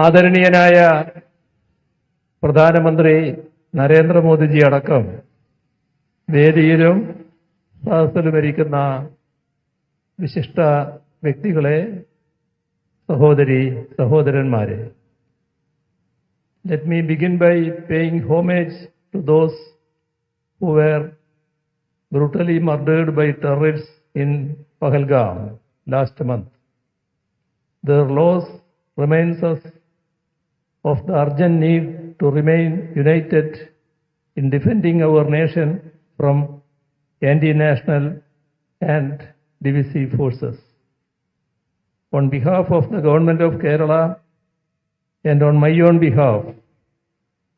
ആദരണീയനായ പ്രധാനമന്ത്രി നരേന്ദ്രമോദിജി അടക്കം വേദിയിലും സദസ്സിലും ഇരിക്കുന്ന വിശിഷ്ട വ്യക്തികളെ സഹോദരി സഹോദരന്മാരെ let me begin by paying homage to those who were brutally murdered by terrorists in Pahalgam last month. Their loss reminds us of the urgent need to remain united in defending our nation from anti-national and divisive forces. On behalf of the government of Kerala and on my own behalf,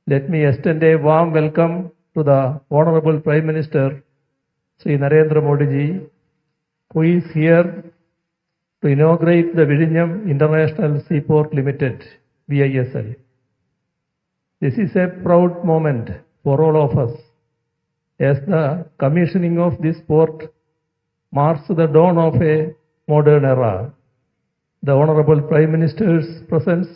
let me extend a warm welcome to the Honorable Prime Minister, Sri Narendra Modi ji, who is here to inaugurate the Vizhinjam International Seaport Limited, VISL. This is a proud moment for all of us, as the commissioning of this port marks the dawn of a modern era. The Honorable Prime Minister's presence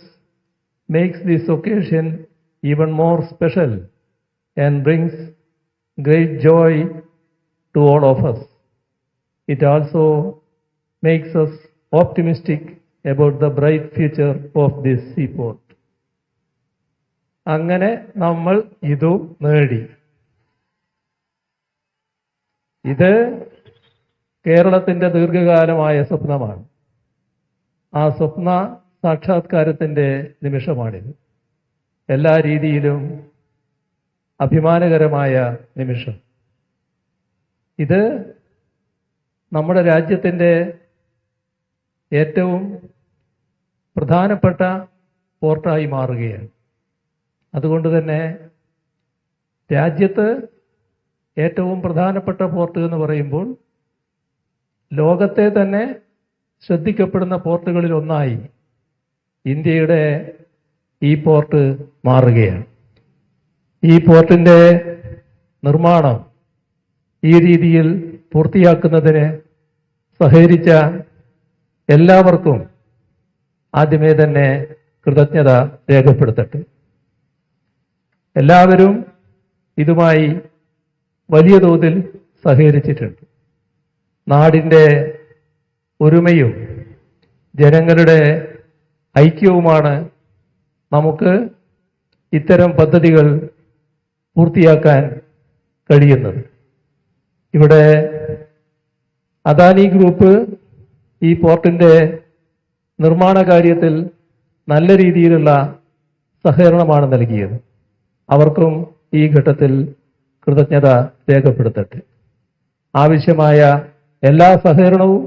makes this occasion even more special and brings great joy to all of us. It also makes us optimistic about the bright future of this seaport. അങ്ങനെ നമ്മൾ ഇതു നേടി. ഇത് കേരളത്തിന്റെ ദീർഘകാലമായ സ്വപ്നമാണ്. ആ സ്വപ്ന സാക്ഷാത്കാരത്തിന്റെ നിമിഷമാണിത്. എല്ലാ രീതിയിലും അഭിമാനകരമായ നിമിഷം. ഇത് നമ്മുടെ രാജ്യത്തിന്റെ ഏറ്റവും പ്രധാനപ്പെട്ട പോർട്ടായി മാറുകയാണ്. അതുകൊണ്ട് തന്നെ രാജ്യത്ത് ഏറ്റവും പ്രധാനപ്പെട്ട പോർട്ട് എന്ന് പറയുമ്പോൾ ലോകത്തെ തന്നെ ശ്രദ്ധിക്കപ്പെടുന്ന പോർട്ടുകളിൽ ഒന്നായി ഇന്ത്യയുടെ ഈ പോർട്ട് മാറുകയാണ്. ഈ പോർട്ടിന്റെ നിർമ്മാണം ഈ രീതിയിൽ പൂർത്തിയാക്കുന്നതിന് സഹകരിച്ച എല്ലാവർക്കും ആദ്യമേ തന്നെ കൃതജ്ഞത രേഖപ്പെടുത്തട്ടെ. എല്ലാവരും ഇതുമായി വലിയ തോതിൽ സഹകരിച്ചിട്ടുണ്ട്. നാടിന്റെ ഒരുമയും ജനങ്ങളുടെ ഐക്യവുമാണ് നമുക്ക് ഇത്തരം പദ്ധതികൾ പൂർത്തിയാക്കാൻ കഴിയുന്നത്. ഇവിടെ അദാനി ഗ്രൂപ്പ് ഈ പോർട്ടിന്റെ നിർമ്മാണ കാര്യത്തിൽ നല്ല രീതിയിലുള്ള സഹകരണമാണ് നൽകിയത്. അവർക്കും ഈ ഘട്ടത്തിൽ കൃതജ്ഞത രേഖപ്പെടുത്തട്ടെ. ആവശ്യമായ എല്ലാ സഹകരണവും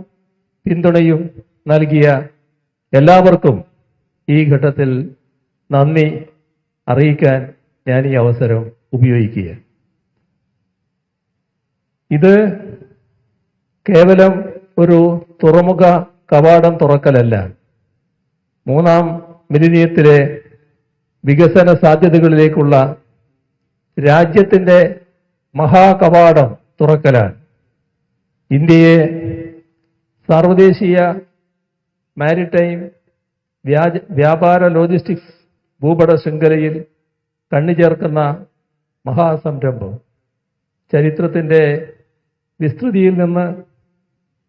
പിന്തുണയും നൽകിയ എല്ലാവർക്കും ഈ ഘട്ടത്തിൽ നന്ദി അറിയിക്കാൻ ഞാൻ ഈ അവസരം ഉപയോഗിക്കുക ഇത് കേവലം ഒരു തുറമുഖ കവാടം തുറക്കലല്ല. മൂന്നാം മിലിനിയത്തിലെ വികസന സാധ്യതകളിലേക്കുള്ള രാജ്യത്തിന്റെ മഹാകവാടം തുറക്കലാണ്. ഇന്ത്യയെ സാർവദേശീയ മാരിടൈം വ്യാജ വ്യാപാര ലോജിസ്റ്റിക്സ് ഭൂപട ശൃംഖലയിൽ കണ്ണുചേർക്കുന്ന മഹാസംരംഭം. ചരിത്രത്തിന്റെ വിസ്തൃതിയിൽ നിന്ന്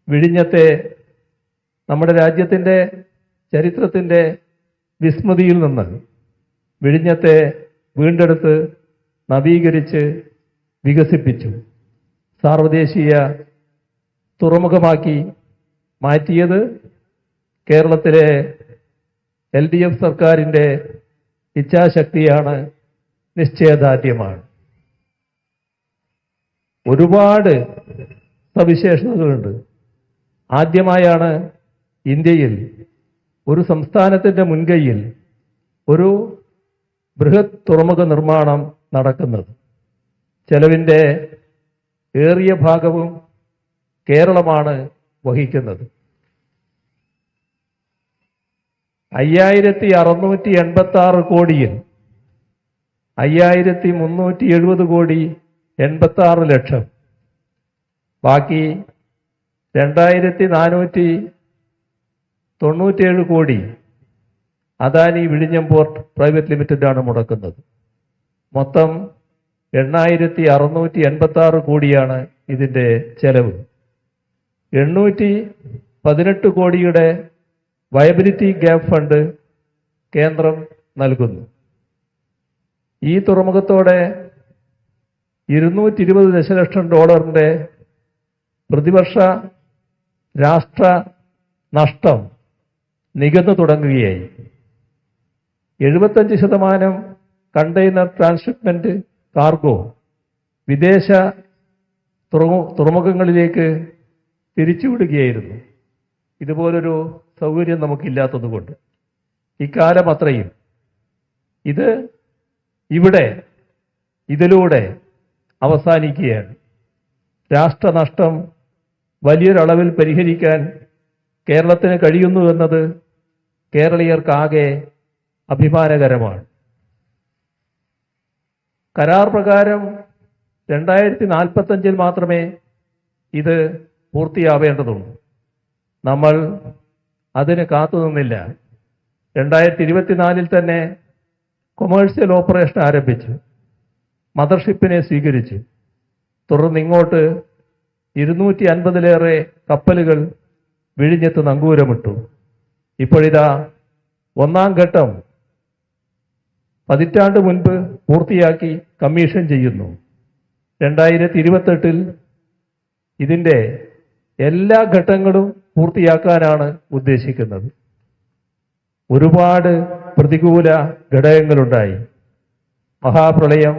വിഴിഞ്ഞത്തെ നമ്മുടെ രാജ്യത്തിന്റെ ചരിത്രത്തിന്റെ വിസ്മൃതിയിൽ നിന്ന് വിഴിഞ്ഞത്തെ വീണ്ടെടുത്ത് നവീകരിച്ച് വികസിപ്പിച്ചു. സാർവദേശീയ തുറമുഖമാക്കി മാറ്റിയത് കേരളത്തിലെ എൽ ഡി എഫ് സർക്കാരിന്റെ ഇച്ഛാശക്തിയാണ് നിശ്ചയദാർഢ്യമാണ്. ഒരുപാട് സവിശേഷതകളുണ്ട്. ആദ്യമായാണ് ഇന്ത്യയിൽ ഒരു സംസ്ഥാനത്തിന്റെ മുൻകൈയിൽ ഒരു ബൃഹത് തുറമുഖ നിർമ്മാണം നടക്കുന്നത്. ചെലവിന്റെ ഏറിയ ഭാഗവും കേരളമാണ് വഹിക്കുന്നത്. അയ്യായിരത്തി അറുന്നൂറ്റി എൺപത്തി ആറ് കോടിയിൽ അയ്യായിരത്തി മുന്നൂറ്റി എഴുപത് കോടി എൺപത്തി ആറ് ലക്ഷം. ബാക്കി രണ്ടായിരത്തി നാനൂറ്റി തൊണ്ണൂറ്റിയേഴ് കോടി അദാനി വിഴിഞ്ഞം പോർട്ട് പ്രൈവറ്റ് ലിമിറ്റഡാണ് മുടക്കുന്നത്. മൊത്തം എണ്ണായിരത്തി അറുന്നൂറ്റി എൺപത്തി ആറ് കോടിയാണ് ഇതിന്റെ ചെലവ്. എണ്ണൂറ്റി പതിനെട്ട് കോടിയുടെ വയബിലിറ്റി ഗ്യാപ് ഫണ്ട് കേന്ദ്രം നൽകുന്നു. ഈ തുറമുഖത്തോടെ ഇരുന്നൂറ്റി ഇരുപത് ദശലക്ഷം ഡോളറിന്റെ പ്രതിവർഷ രാഷ്ട്ര നഷ്ടം നികന്നു തുടങ്ങുകയായി. എഴുപത്തഞ്ച് ശതമാനം കണ്ടെയ്നർ ട്രാൻസ്ഷിപ്മെന്റ് കാർഗോ വിദേശ തുറമു തുറമുഖങ്ങളിലേക്ക് തിരിച്ചുവിടുകയായിരുന്നു. ഇതുപോലൊരു സൗകര്യം നമുക്കില്ലാത്തതുകൊണ്ട്. ഇക്കാലം അത്രയും ഇത് ഇവിടെ ഇതിലൂടെ അവസാനിക്കുകയാണ്. രാഷ്ട്രനഷ്ടം വലിയൊരളവിൽ പരിഹരിക്കാൻ കേരളത്തിന് കഴിയുന്നു എന്നത് കേരളീയർക്കാകെ അഭിമാനകരമാണ്. കരാർ പ്രകാരം രണ്ടായിരത്തി നാൽപ്പത്തഞ്ചിൽ മാത്രമേ ഇത് പൂർത്തിയാവേണ്ടതുള്ളൂ. നമ്മൾ അതിന് കാത്തുനിന്നില്ല രണ്ടായിരത്തി ഇരുപത്തിനാലിൽ തന്നെ കൊമേഴ്സ്യൽ ഓപ്പറേഷൻ ആരംഭിച്ചു. മദർഷിപ്പിനെ സ്വീകരിച്ച്. തുടർന്ന് ഇങ്ങോട്ട് ഇരുന്നൂറ്റി അൻപതിലേറെ കപ്പലുകൾ വിഴിഞ്ഞത്ത് നങ്കൂരമിട്ടു ഇപ്പോഴിതാ ഒന്നാം ഘട്ടം പതിറ്റാണ്ട് മുൻപ് പൂർത്തിയാക്കി കമ്മീഷൻ ചെയ്യുന്നു. രണ്ടായിരത്തി ഇരുപത്തെട്ടിൽ ഇതിന്റെ എല്ലാ ഘട്ടങ്ങളും പൂർത്തിയാക്കാനാണ് ഉദ്ദേശിക്കുന്നത്. ഒരുപാട് പ്രതികൂല ഘടകങ്ങളുണ്ടായി. മഹാപ്രളയം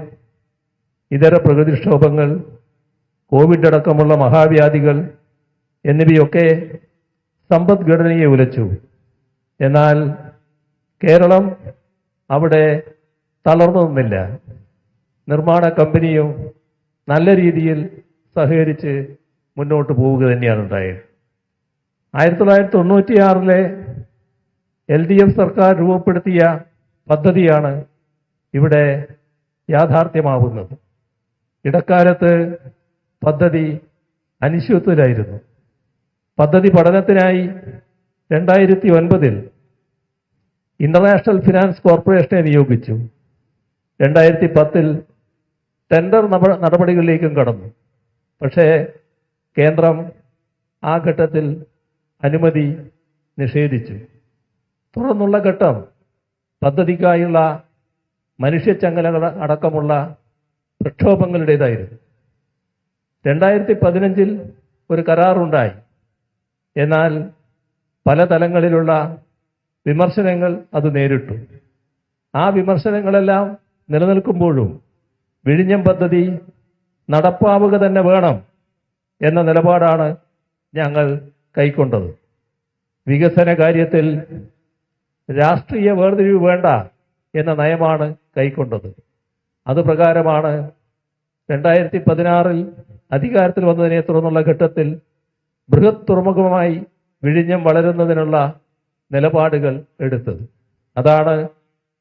ഇതര പ്രകൃതിക്ഷോഭങ്ങൾ കോവിഡ് അടക്കമുള്ള മഹാവ്യാധികൾ എന്നിവയൊക്കെ സമ്പദ്ഘടനയെ ഉലച്ചു. എന്നാൽ കേരളം അവിടെ തളർന്നു നിന്നില്ല. നിർമ്മാണ കമ്പനിയും നല്ല രീതിയിൽ സഹകരിച്ച് മുന്നോട്ട് പോവുക തന്നെയാണ് ഉണ്ടായത്. ആയിരത്തി തൊള്ളായിരത്തി തൊണ്ണൂറ്റിയാറിലെ എൽ ഡി എഫ് സർക്കാർ രൂപപ്പെടുത്തിയ പദ്ധതിയാണ് ഇവിടെ യാഥാർത്ഥ്യമാവുന്നത്. ഇടക്കാലത്ത് പദ്ധതി അനിശ്ചിത്വത്തിലായിരുന്നു പദ്ധതി പഠനത്തിനായി രണ്ടായിരത്തി ഒൻപതിൽ ഇന്റർനാഷണൽ ഫിനാൻസ് കോർപ്പറേഷനെ നിയോഗിച്ചു. രണ്ടായിരത്തി പത്തിൽ ടെൻഡർ നടപടികളിലേക്കും കടന്നു. പക്ഷേ കേന്ദ്രം ആ ഘട്ടത്തിൽ അനുമതി നിഷേധിച്ചു. തുടർന്നുള്ള ഘട്ടം പദ്ധതിക്കായുള്ള മനുഷ്യച്ചങ്ങലകൾ അടക്കമുള്ള പ്രക്ഷോഭങ്ങളുടേതായിരുന്നു. രണ്ടായിരത്തി പതിനഞ്ചിൽ ഒരു കരാറുണ്ടായി. എന്നാൽ പല തലങ്ങളിലുള്ള വിമർശനങ്ങൾ അത് നേരിട്ടു. ആ വിമർശനങ്ങളെല്ലാം നിലനിൽക്കുമ്പോഴും വിഴിഞ്ഞം പദ്ധതി നടപ്പാവുക തന്നെ വേണം എന്ന നിലപാടാണ് ഞങ്ങൾ കൈക്കൊണ്ടത്. വികസന കാര്യത്തിൽ രാഷ്ട്രീയ വേർതിരിവ് വേണ്ട എന്ന നയമാണ് കൈക്കൊണ്ടത്. അത് പ്രകാരമാണ് രണ്ടായിരത്തി പതിനാറിൽ അധികാരത്തിൽ വന്നതിനെ തുടർന്നുള്ള ഘട്ടത്തിൽ ബൃഹത് തുറമുഖമായി വിഴിഞ്ഞം വളരുന്നതിനുള്ള നിലപാടുകൾ എടുത്തത്. അതാണ്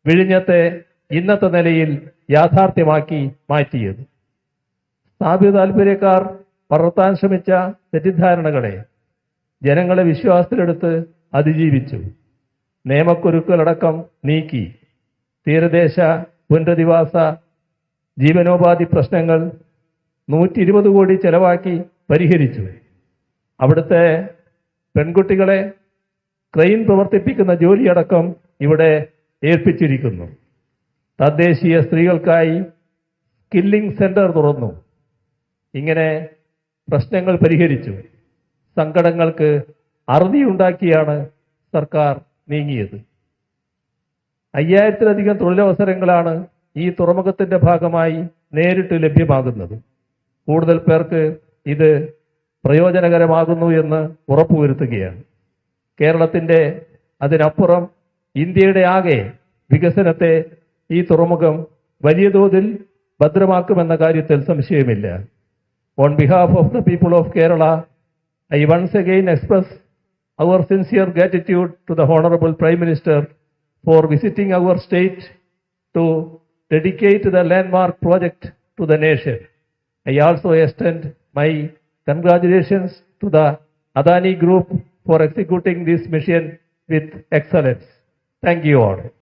വിഴിഞ്ഞത്തെ ഇന്നത്തെ നിലയിൽ യാഥാർത്ഥ്യമാക്കി മാറ്റിയത്. സ്ഥാപിത താല്പര്യക്കാർ വളർത്താൻ ശ്രമിച്ച തെറ്റിദ്ധാരണകളെ ജനങ്ങളെ വിശ്വാസത്തിലെടുത്ത് അതിജീവിച്ചു. നിയമക്കുരുക്കളടക്കം നീക്കി. തീരദേശ പുനരധിവാസ ജീവനോപാധി പ്രശ്നങ്ങൾ നൂറ്റി ഇരുപത് കോടി ചെലവാക്കി പരിഹരിച്ചു. അവിടുത്തെ പെൺകുട്ടികളെ ക്രെയിൻ പ്രവർത്തിപ്പിക്കുന്ന ജോലിയടക്കം ഇവിടെ ഏൽപ്പിച്ചിരിക്കുന്നു. തദ്ദേശീയ സ്ത്രീകൾക്കായി സ്കില്ലിംഗ് സെന്റർ തുറന്നു. ഇങ്ങനെ പ്രശ്നങ്ങൾ പരിഹരിച്ചു. സങ്കടങ്ങൾക്ക് അറുതിയുണ്ടാക്കിയാണ് സർക്കാർ നീങ്ങിയത്. അയ്യായിരത്തിലധികം തൊഴിലവസരങ്ങളാണ് ഈ തുറമുഖത്തിന്റെ ഭാഗമായി നേരിട്ട് ലഭ്യമാകുന്നത്. കൂടുതൽ പേർക്ക് ഇത് പ്രയോജനകരമാകുന്നു എന്ന് ഉറപ്പുവരുത്തുകയാണ്. കേരളത്തിന്റെ അതിനപ്പുറം ഇന്ത്യയുടെ ആകെ വികസനത്തെ ഈ തുറമുഖം വലിയ തോതിൽ ഭദ്രമാക്കുമെന്ന കാര്യത്തിൽ സംശയമില്ല. On behalf of the people of Kerala I once again express our sincere gratitude to the honourable prime minister for visiting our state to dedicate the landmark project to the nation. I also extend my congratulations to the Adani Group for executing this mission with excellence. Thank you all.